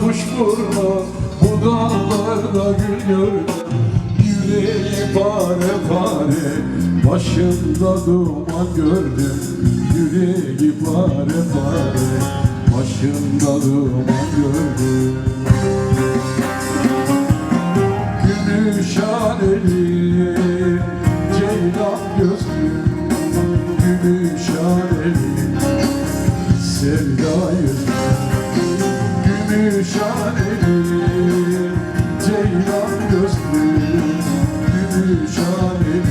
kuşburnu Bu dağlarda gül gördüm Yüreği pare pare Başında duman gördüm Yüreği pare pare Başında duman gördüm Gümüşhaneli gözlü Gümüşhaneli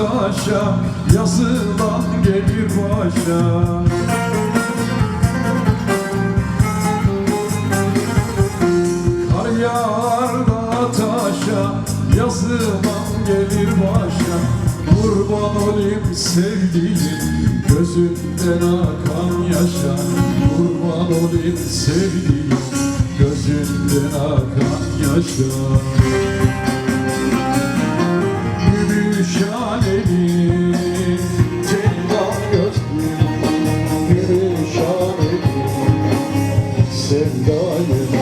taşa Yazılan gelir başa. Kar yağar da taşa Yazılan gelir başa. Kurban olayım sevdiğim Gözünden akan yaşa. Kurban olayım sevdiğim Gözünden akan yaşa Sevdayı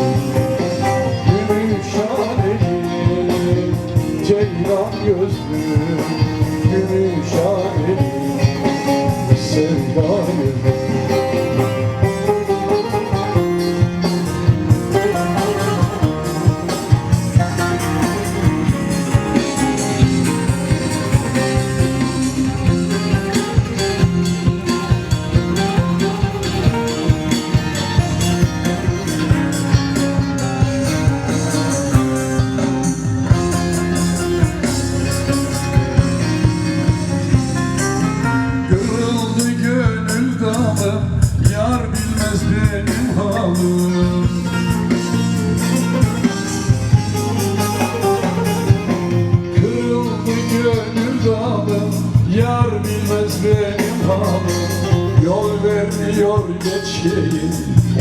Yol vermiyor geçeyim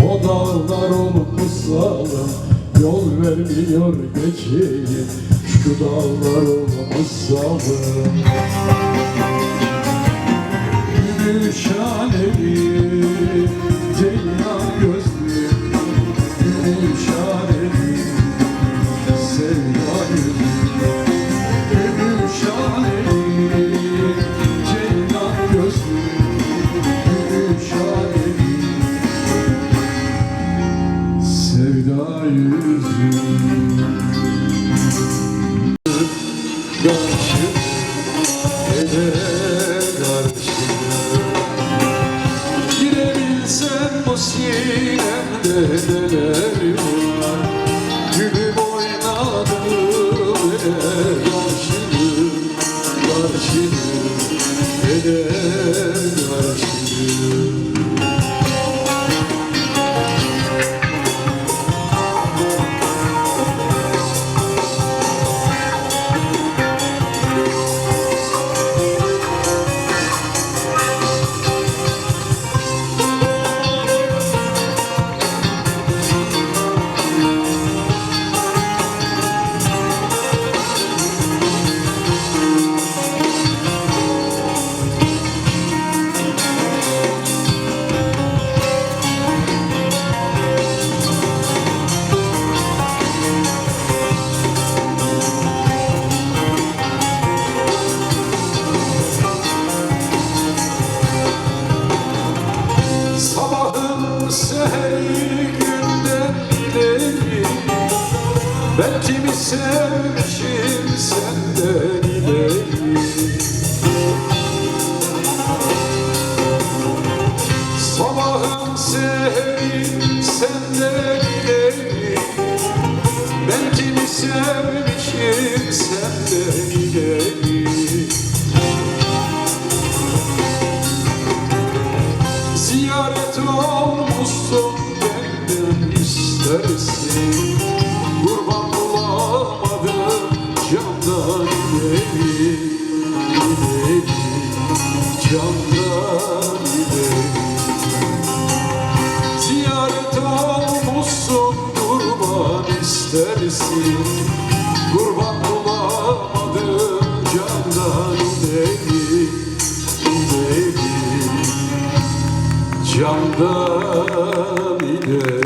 O dağlar olup ısalım Yol vermiyor geçeyim Şu dağlar olup ısalım neler var. Gülüm oynadı ve Ede Ben kimi sevmişim senden ileri. Sabahın seheri senden ileri. Ben kimi sevmişim senden ileri ileri ileri Candan ileri Ziyaret olmuşsun kurban istersin Kurban bulamadım candan ileri ileri Candan ileri